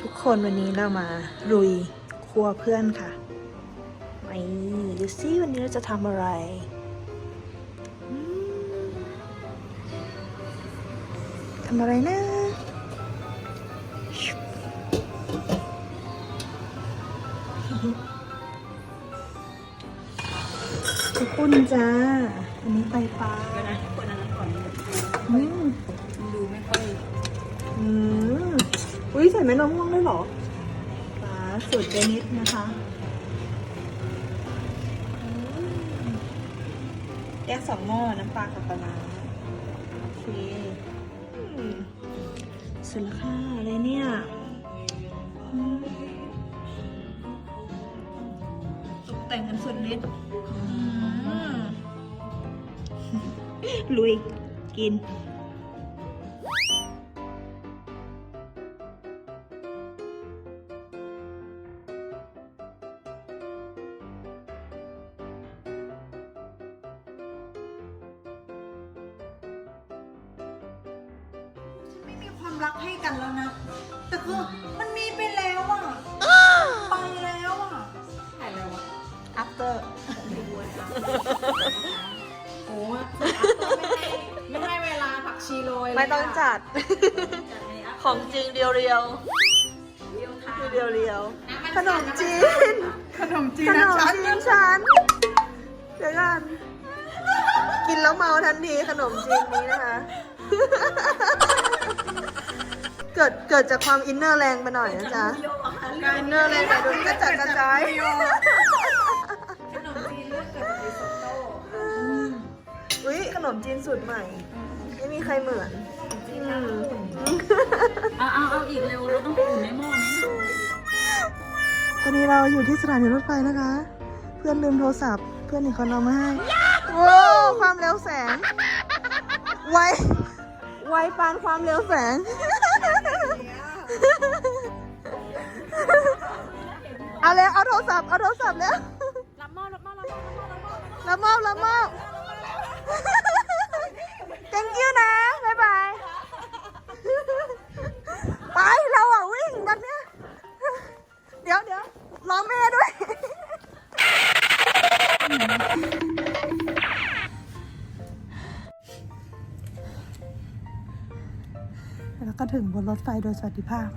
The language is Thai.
ทุกคนวันนี้เรามาลุยครัวเพื่อนค่ะไปดูซิวันนี้เราจะทำอะไรอืมทำอะไรนะชุบข้าวปุ้นจ้า อันนี้ไตปลาเดี๋ยวนะคนอันนั้นก่อนอืมดูไม่ค่อย อืม อุ้ยใส่แม่น้ำม่วง ด้วยเหรอปลาสูตรเจนิดนะคะอืมแยกสองหม้อน้ำปลากับปลาร้าโอเคอืมเสร็จแล้วค่ะอะไรเนี่ยอืมตกแต่งกันสุดฤทธิ์อืมลุยกิน รักให้กันแล้วนะ แต่คือมันมีไปแล้วอะไปแล้วอะถ่ายอะไรวะ after โอ้ยไม่ให้เวลาผักชีโรยไม่ต้องจัด จัดในอัพของจริงเรียวเรียวเดียวทาๆเรียวเรียวๆ ขนมจีน ขนมจีขนนนะมฉันจีนฉันเดี๋ยวกัน กินแล้วเมาทันทีขนมจีนนี้นะคะ เกิดเกิดจากความอินเนอร์แรงไปหน่อยนะจ๊ะอินเนอร์แรงไปดูกระจัดกระจายขนมจีนเลือกเกิดจากริซอตโต้อุ้ยขนมจีนสูตรใหม่ ไม่มีใครเหมือนอืมเอาเอาเอาอีกเร็วเราต้องไปอุ่นในหม้อนี้นะตอนนี้เราอยู่ที่สถานีรถไฟนะคะ เพื่อนลืมโทรศัพท์ เพื่อนอีกคนเอามาให้ว้าวความเร็วแสงไวไวปานความเร็วแสง เอาเลยเอาโทรศัพท์เอาโทรศัพท์แล้วรับม้อรับมอรับหม้อรับมอรับหม้อรับมอบรับมอบ แล้วก็ถึงบนรถไฟโดยสวัสดิภาพ